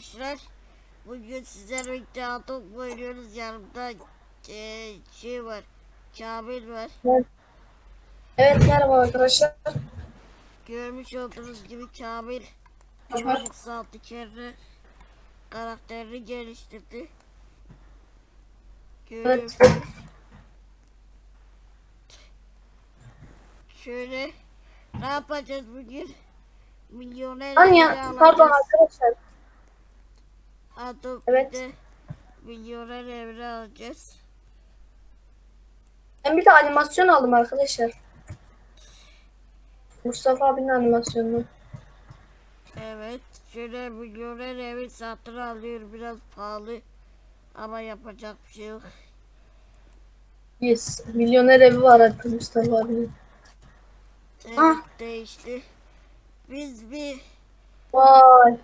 Arkadaşlar. Bugün sizlerle birlikte atok oynuyoruz. Yanımda eee, şey var. Kamil var. Evet merhaba arkadaşlar. Görmüş olduğunuz gibi Kamil çocuk saatli kere karakterini geliştirdi. Gördüğünüz Evet. Şöyle ne yapacağız bugün? Milyoner Hani evi ya, pardon arkadaşlar. Atom Evet. milyoner evini alacağız. Ben bir de animasyon aldım arkadaşlar. Mustafa abinin animasyonunu. Evet. Şöyle milyoner evi satın alıyor. Biraz pahalı. Ama yapacak bir şey yok. Yes. Milyoner evi var artık Mustafa abinin. Evet, Ah. değişti. Biz bir Vay.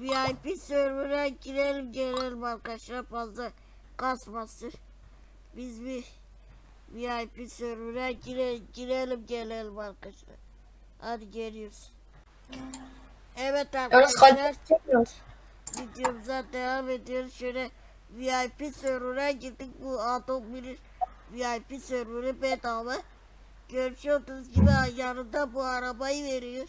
VIP server'a girelim gelelim arkadaşlar fazla kasmasın. Biz bir VIP server'a gire, girelim gelelim arkadaşlar. Hadi geliyoruz. Evet arkadaşlar. videomuza devam ediyoruz. Şöyle VIP server'a gittik. Bu Atom bir VIP server'ı bedava. Görüşüyorsunuz gibi yanında bu arabayı veriyor.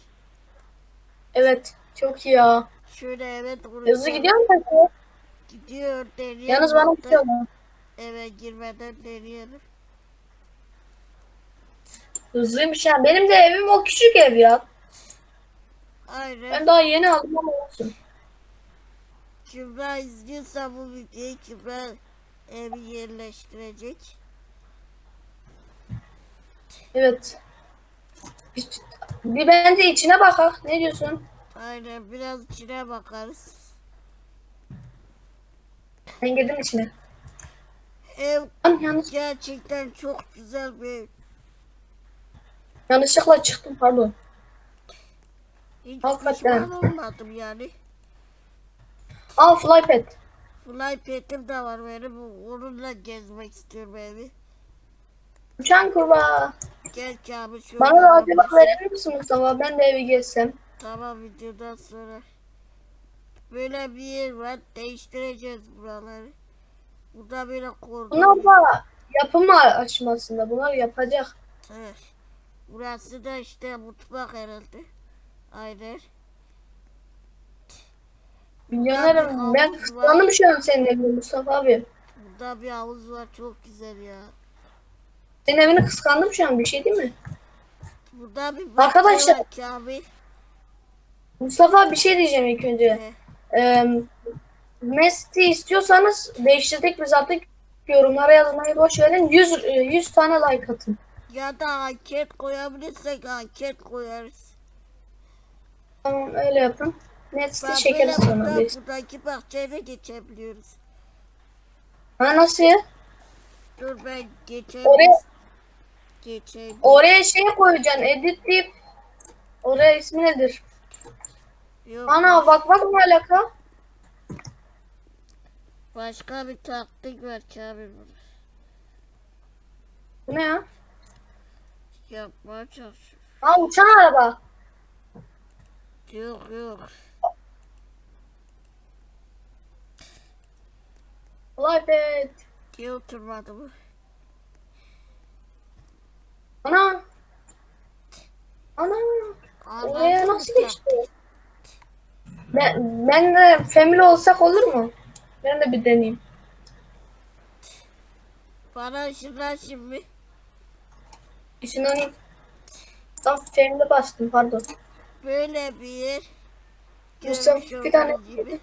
Evet. Çok iyi ya. Şöyle evet bunu Hızlı gidiyor mu peki? gidiyor deneyelim. Yalnız bana şey oldu. Eve girmeden deneyelim. Hızlıymış ya. Benim de evim o küçük ev ya. Aynen. Ben daha yeni aldım ama olsun. Kübra izliyorsa bu videoyu Kübra evi yerleştirecek. Evet. Bir, bir bence içine bakak. Ne diyorsun? Aynen biraz içine bakarız. Ben girdim içine. Ev Lan yanlış, gerçekten çok güzel bir ev. yanlışlıkla çıktım pardon. Hiç Hakikaten. pişman olmadım yani. Al flypad. Flypad'im de var benim. Onunla gezmek istiyorum evi. Uçan kurbağa. Gel şöyle. Bana da acaba verir misin Mustafa? Ben de evi gezsem. Tamam videodan sonra. Böyle bir yer var. Değiştireceğiz buraları. Burada böyle kordon. Bunlar da yapımı aşamasında. Bunlar yapacak. Evet. Burası da işte mutfak herhalde. Aynen. Milyonerim. Ben kıskandım şu an senin evini Mustafa abi. Burada bir havuz var. Çok güzel ya. Senin evini kıskandım şu an. Bir şey değil mi? Burada bir Arkadaşlar- var Kamil. Mustafa bir şey diyeceğim ilk önce. Ee, Messi istiyorsanız değiştirdik biz artık. Yorumlara yazmayı boş verin. 100, e, 100 tane like atın. Ya da anket koyabilirsek anket koyarız. Tamam öyle yapın. Messi böyle sonra. biz. buradaki bahçeye geçebiliyoruz. Ha nasıl ya? Dur ben geçeyim. Oraya- Geçeyim. Oraya şey koyacaksın. Edit deyip oraya ismi nedir? Yok, Ana bak bak ne alaka? başka bir taktik var Kamil bunu. Bu ne ya? Yapmaya çalışıyor. Ha uçan araba. Yok yok. Flypad. Diye oturmadı bu. Ana. Ana. Oraya nasıl geçti? Ben, ben de family olsak olur mu? Ben de bir deneyeyim. Bana şuradan şimdi. İşin Tam family bastım pardon. Böyle bir. Mustafa, bir tane- gibi.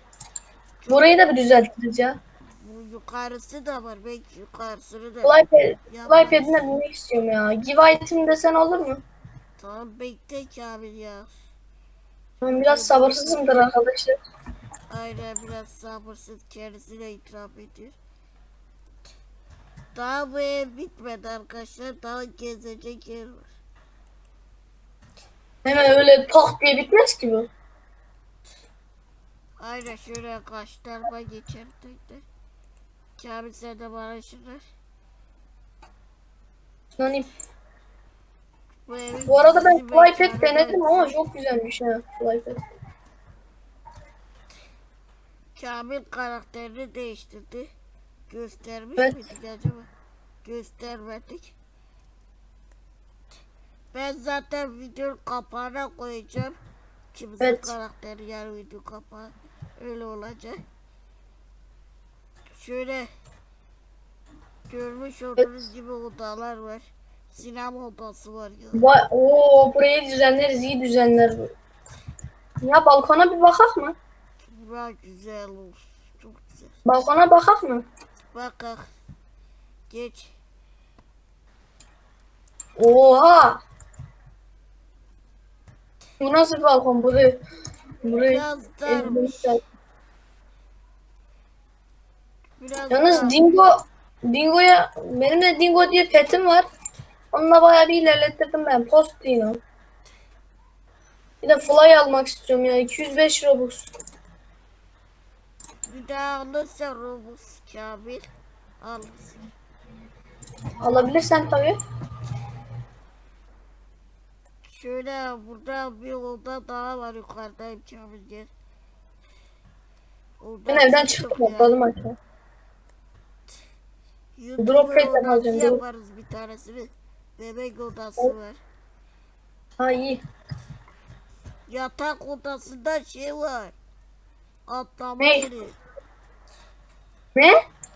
Burayı da bir düzeltiriz ya. Bu yukarısı da var. Belki yukarısını da. Flypad. Flypad'ine binmek istiyorum ya. Give item desen olur mu? Tamam bekle Kamil ya. Ben biraz sabırsızımdır arkadaşlar. Aynen biraz sabırsız kendisine itiraf ediyor. Daha bu ev bitmedi arkadaşlar. Daha gezecek yer var. Hemen öyle tak diye bitmez ki bu. Aynen şöyle kaç tarafa geçer tekrar. Kamil sen de bana şunlar. Bu, arada ben Flypad denedim ama çok güzelmiş ha Flypad. Kamil karakterini değiştirdi. Göstermiş Evet. miydik acaba? Göstermedik. Ben zaten video kapağına koyacağım. Kimse Evet. karakteri yani video kapağı. Öyle olacak. Şöyle görmüş olduğunuz gibi odalar var. Sinema odası var ya. Vay, oo burayı düzenleriz, iyi düzenler. Ya balkona bir bakak mı? Bura güzel olur. Çok güzel. Balkona bakak mı? Bak bak. Geç. Oha! Bu nasıl bir balkon? Burayı, burayı Biraz darmış. Biraz Yalnız dar. Dingo, Dingo'ya, benim de Dingo diye petim var. Onunla bayağı bir ilerlettirdim ben. Post Dino. Bir de Fly almak istiyorum ya. 205 Robux. Bir daha alırsa Robux Kamil alırsın. Alabilirsen tabii. Şöyle burada bir oda daha var yukarıdayım Kamil gel. Ben evden çıktım atladım aşağı. Drop rate odası alacağım, yaparız bir tanesini. Bebek odası var. Ha iyi. Yatak odasında şey var. Atlama Ne? yeri. Ne?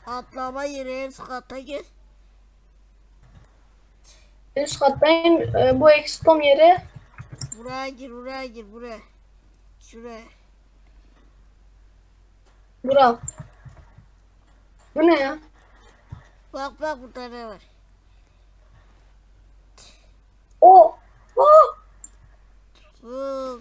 Atlama yeri üst kata gel. Üst kattayım. Ee, bu ekspom yeri. Buraya gir buraya gir buraya. Şuraya. Bura. Bu ne ya? Bak bak burada ne var. O. O. Oo,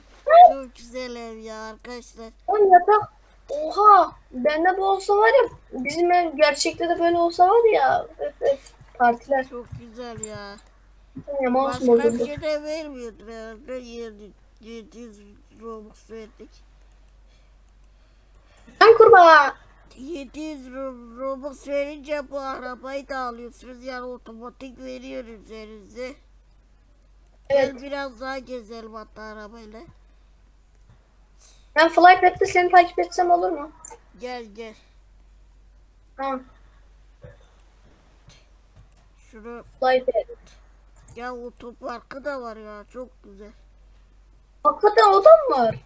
çok güzel ev ya arkadaşlar. O yatak. Oha. Bende bu olsa var ya. Bizim ev gerçekte de böyle olsa var ya. Öf, öf. Partiler. Çok güzel ya. Ya Başka bir bozuldu. şey de vermiyordur herhalde. 700 700 Robux verdik. Sen kurbağa. 700 Ro- Robux verince bu arabayı da alıyorsunuz. Yani otomatik veriyor üzerinize. Evet. Gel biraz daha gezelim hatta arabayla. Ben Flypad'de seni takip etsem olur mu? Gel gel. Tamam. Şunu Flypad. ya otoparkı da var ya çok güzel. Hakikaten o da mı var?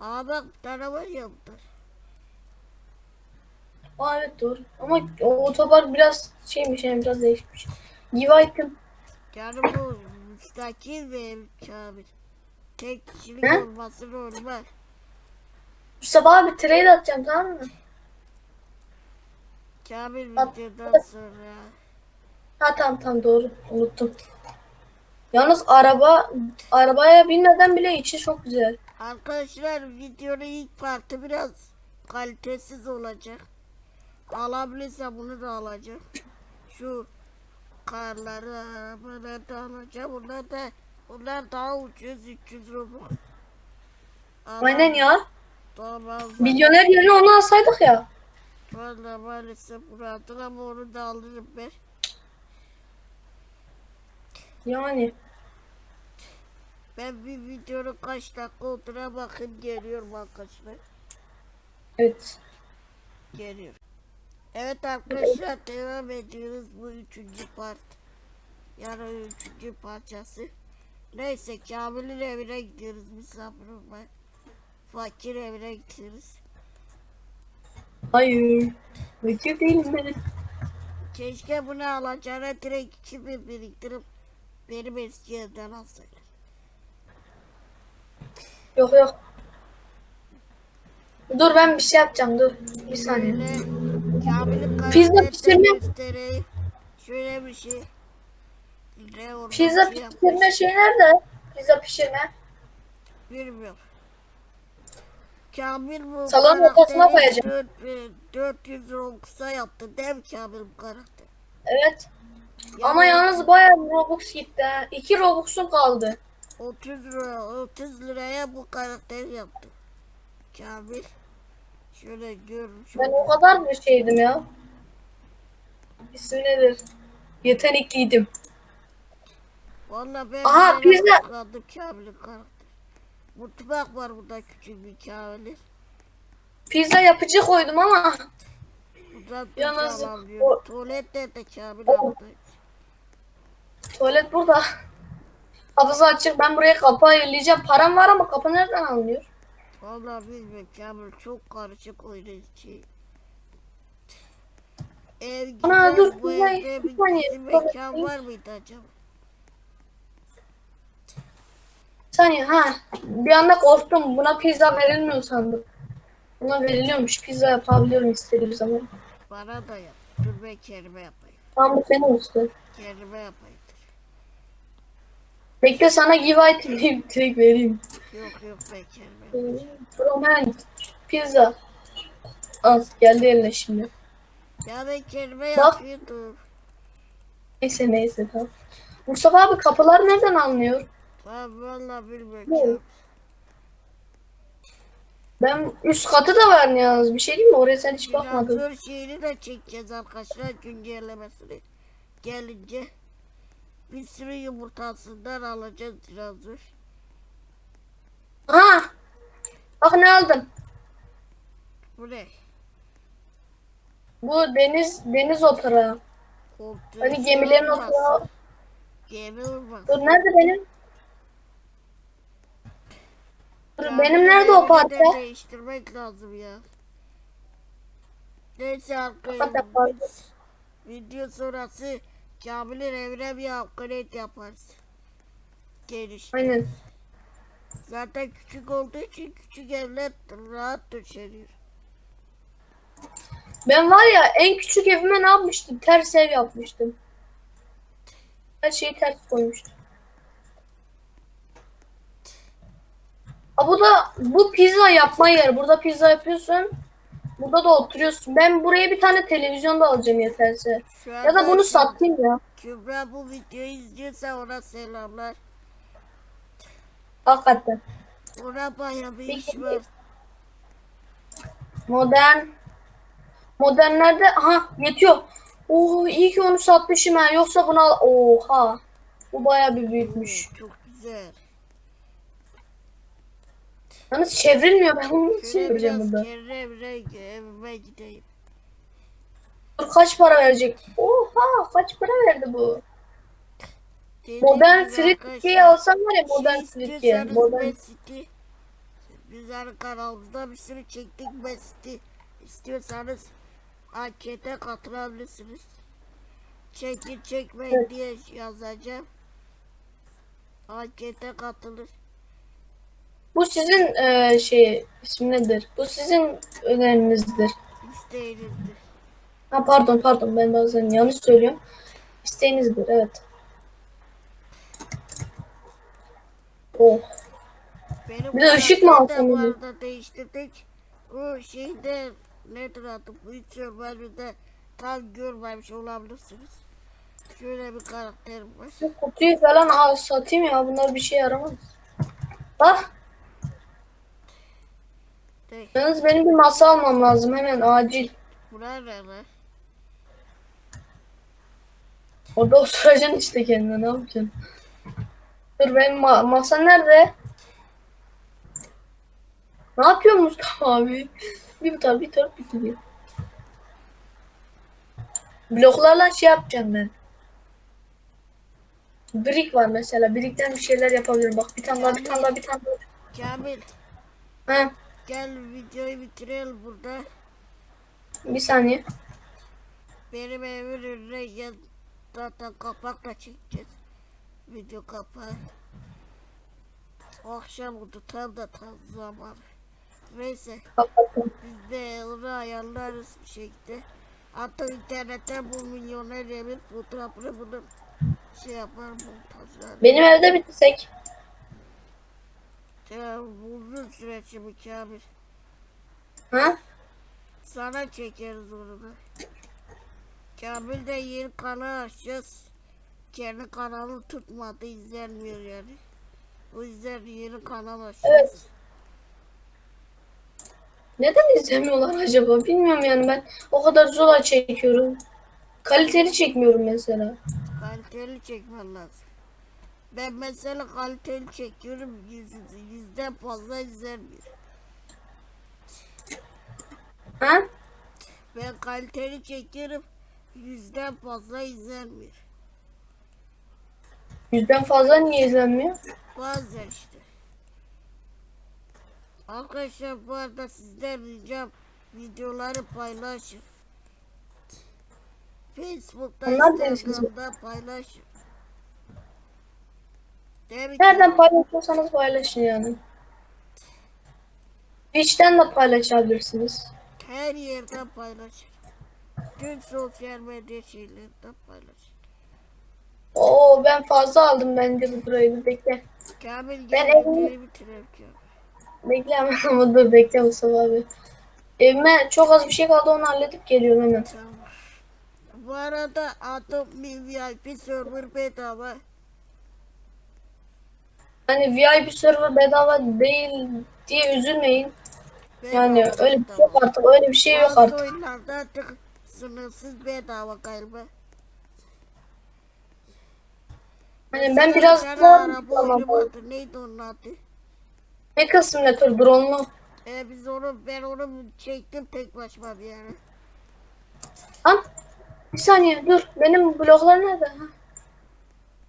Aa bak bir tane var ya burada. Aa evet doğru. Ama o otopark biraz şeymiş yani biraz değişmiş. Give item. Yani bu müstakil bir ev Kamil. Tek kişilik He? olması normal. Şu sabah bir trade atacağım tamam mı? Kamil At- videodan sonra. Ha tamam tamam doğru. Unuttum. Yalnız araba arabaya binmeden bile içi çok güzel. Arkadaşlar videonun ilk parti biraz kalitesiz olacak. Alabilirsem bunu da alacağım. Şu karları, arabaları da alacağım. Bunlar da bunlar daha ucuz 300 robux. Aynen ya. Tamam. Milyoner yerine onu alsaydık ya. Valla maalesef buradan ama onu da alırım ben. Yani. Ben bir videonun kaç dakika olduğuna bakın geliyorum arkadaşlar. Evet. Geliyor. Evet arkadaşlar devam ediyoruz bu üçüncü part. Yani üçüncü parçası. Neyse Kamil'in evine gidiyoruz misafir olmaya. Fakir evine gidiyoruz. Hayır. Fakir değilim ben. Keşke bunu alacağına direkt 2000 biriktirip benim eski evden alsaydı. Yok yok. Dur ben bir şey yapacağım dur. Bir saniye. Kamil'in Pizza pişirme-. Şöyle bir şey. Pizza şey pişirme şey nerede? Pizza pişirme. Bilmiyorum. Kamil bu Salonun ortasına koyacağım. dört- e, 400 Robux'a yaptı değil mi Kamil bu karakter? Evet. Ama yalnız bayağı Robux gitti. ha. 2 Robux'um kaldı. 30 lira, 30 liraya bu karakteri yaptı. Kamil. Şöyle görmüş Ben o kadar bir şeydim ya. İsmi nedir? Yetenekliydim. Valla ben Aha, pizza. tıkladım Kamil'in karakteri. Mutfak var burada küçük bir Kamil'in. pizza yapıcı koydum ama Buradan Yalnız o- Tuvalet nerede Kamil O- tuvalet burada. Kapısı açık. Ben buraya kapı ayırlayacağım. Param var ama kapı nereden alınıyor? Vallahi bilmiyorum Kamil çok karışık oyun içi. Ev Ana, dur, bu evde Bir saniye, mekan var mıydı acaba? Saniye ha. Bir anda korktum. Buna pizza verilmiyor sandım. Buna veriliyormuş. Pizza yapabiliyorum istediğim zaman. Bana da yap. Dur ben kendime yapayım. Tamam bu senin olsun. Kendime yapayım. Bekle sana give item diyeyim direkt vereyim. Yok yok ben kendime yapayım. From hand. Pizza. Al geldi eline şimdi. Ya ben kendime Bak. yapıyordum. Neyse neyse tamam. Mustafa abi kapılar nereden alınıyor? Ben vallahi bilmiyorum. Ben üst katı da var yalnız. Bir şey diyeyim mi? Oraya sen hiç bakmadın. Dinozor şeyini de çekeceğiz arkadaşlar güncellemesini. Gelince bir sürü yumurtasından alacağız dinozor. Ha! Bak ne aldım. Bu ne? Bu deniz deniz opera. Koltuğu Hani gemilerin olmasın. opera. Gemi. Dur nerede benim? Dur Ya benim nerede o parça? Değiştirmek lazım ya. Neyse arkadaşlar video sonrası Kamil'in evine bir upgrade yaparız. Geniş. Aynen. Zaten küçük olduğu için küçük evler rahat döşeniyor. Ben var ya en küçük evime ne yapmıştım? Ters ev yapmıştım. Her şeyi ters koymuştum. Ha bu da bu pizza yapma yeri. Burada pizza yapıyorsun. Burada da oturuyorsun. Ben buraya bir tane televizyon da alacağım yeterse. Ya da bunu satayım ya. Kübra bu videoyu izliyorsa ona selamlar. Hakikaten. Ona baya bir iş var. Modern. Modernlerde aha yetiyor. Oo iyi ki onu satmışım ha. Yoksa buna oha. Bu bayağı bir büyütmüş. Çok güzel. Yalnız çevrilmiyor. Ben bunu nasıl çevireceğim burada? evime gideyim. Dur, Kaç para verecek? Oha kaç para verdi bu? Dediğim Modern arkadaşlar, alsam var ya modern şey Modern. Ben City. Biz hani kanalımızda bir sürü çektik City. İstiyorsanız ankete katılabilirsiniz. Çekin çekmeyin Evet. diye yazacağım. Ankete katılır. Bu sizin e, şey ismi nedir? Bu sizin önerinizdir. İsteğinizdir. Ha pardon pardon ben bazen yanlış söylüyorum. İsteğinizdir evet. Oh. Benim Bir de ışık mı alsam bu arada değiştirdik. O şeyde nedir adı bu hiç de tam görmemiş olabilirsiniz. Şöyle bir karakterim var. Bu kutuyu falan al, satayım ya bunlar bir şey yaramaz. Bak De, yalnız benim bir masa almam lazım hemen acil. buna ne lan? Orada oturacaksın işte kendine ne yapacaksın? Dur benim ma- masa nerede? Ne yapıyor Mustafa abi? Bir tar bir tar bir tar. Bloklarla şey yapacağım ben. Brick var mesela. Brick'ten bir şeyler yapabilirim. Bak bir tane daha bir tane daha bir tane daha. Kamil Ha, gel videoyu bitirelim burada. bir saniye. Benim evimin önüne gel. Zaten kapakla çekeceğiz. Video kapağı. Akşam oldu tam da tam zaman. Neyse biz de onu ayarlarız bir şekilde. Hatta internetten bu milyoner evin fotoğrafını bunu şey yapar montajlar. Benim evde bitirsek. Ya uzun süre şimdi Kamil. Ha? Sana çekeriz onu da. Kamil de yeni kanal açacağız. Kendi kanalı tutmadı, izlenmiyor yani. O yüzden yeni kanal açacağız. Evet. Neden izlemiyorlar acaba? Bilmiyorum yani ben o kadar zor çekiyorum. Kaliteli çekmiyorum mesela. Kaliteli çekmen lazım. Ben mesela kaliteli çekiyorum, yüz, yüzden fazla izlenmiyor. Ha? Ben kaliteli çekerim. Yüzden fazla izlenmiyor. Yüzden fazla niye izlenmiyor? Bazen işte. Arkadaşlar bu arada sizden ricam videoları paylaşın. Facebook'ta, Onlar. Instagram'da paylaşın. Mi? Nereden paylaşıyorsanız paylaşın yani. Twitch'ten de paylaşabilirsiniz. Her yerden paylaşın. Tüm sosyal medya şeylerden paylaşın. Oo ben fazla aldım bence bu burayı bir bekle. Kamil Ben gel evimi- videoyu bitirelim. Bekle hemen ama dur bekle Mustafa abi. Evime çok az bir şey kaldı onu halledip geliyorum hemen. Tamam. Bu arada Atom bir VIP server bedava. Hani VIP server bedava değil diye üzülmeyin. Yani Bedava, öyle bir şey yok artık öyle bir şey yok artık. oyunlarda artık sınırsız bedava galiba. Hani ben biraz daha araba tamam. oyunu vardı. Neydi onun adı? Mecha Simulator drone'lu. Ee, biz onu ben onu çektim tek başıma bir yere. Lan bir saniye dur benim bloklar nerede? Ha.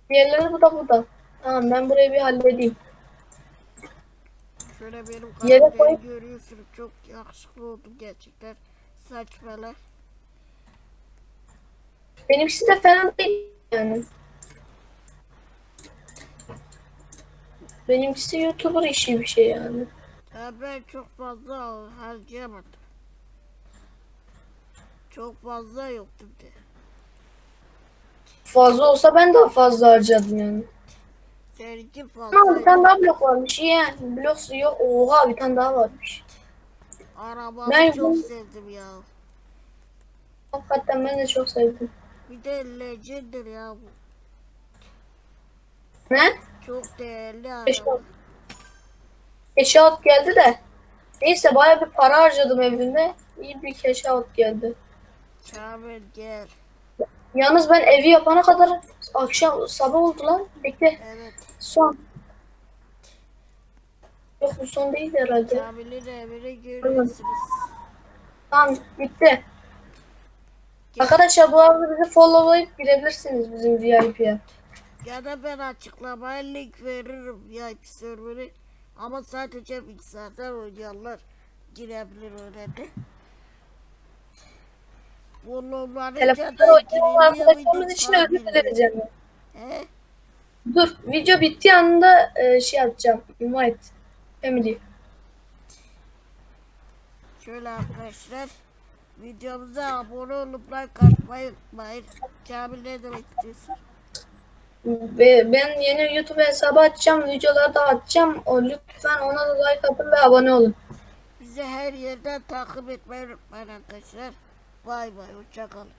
Diğerleri bu da burada. Tamam ben burayı bir halledeyim. Şöyle benim Yere karakteri koy. görüyorsunuz. Çok yakışıklı oldu gerçekten. Saç falan. Benimkisi de fena değil yani. Benimkisi YouTuber işi bir şey yani. Ya ben çok fazla harcayamadım. Çok fazla yoktu bir de. Fazla olsa ben daha fazla harcadım yani. Seninki Ama bir fazla. tane daha blok varmış. İyi yani. Blok yok. Oha bir tane daha varmış. Arabamı Ben çok bu- sevdim ya. Hakikaten ben de çok sevdim. Bir de legendir ya bu. Ne? Çok değerli araba. Out geldi de. Neyse baya bir para harcadım evimde. İyi bir out geldi. Kamil gel. Yalnız ben evi yapana kadar akşam sabah oldu lan. Bekle. Evet. Son. Yok bu son değil herhalde. Kamil'in evini görüyorsunuz. Tamam bitti. Arkadaşlar bu arada bizi followlayıp girebilirsiniz bizim VIP'ye. Ya da ben açıklamaya link veririm VIP serverı. Ama sadece bilgisayardan oynayanlar girebilir öyle de. Bulunmanınca Telefonda oynayan arkadaşlarımız için özür yani. He? Dur video bittiği anda e, şey yapacağım. Invite. Family. Şöyle arkadaşlar. Videomuza abone olup like atmayı unutmayın. Kamil ne demek istiyorsun? Ve ben yeni YouTube hesabı açacağım. Videoları da atacağım. O, lütfen ona da like atın ve abone olun. Bizi her yerden takip etmeyi unutmayın arkadaşlar. Bay bay. Hoşçakalın.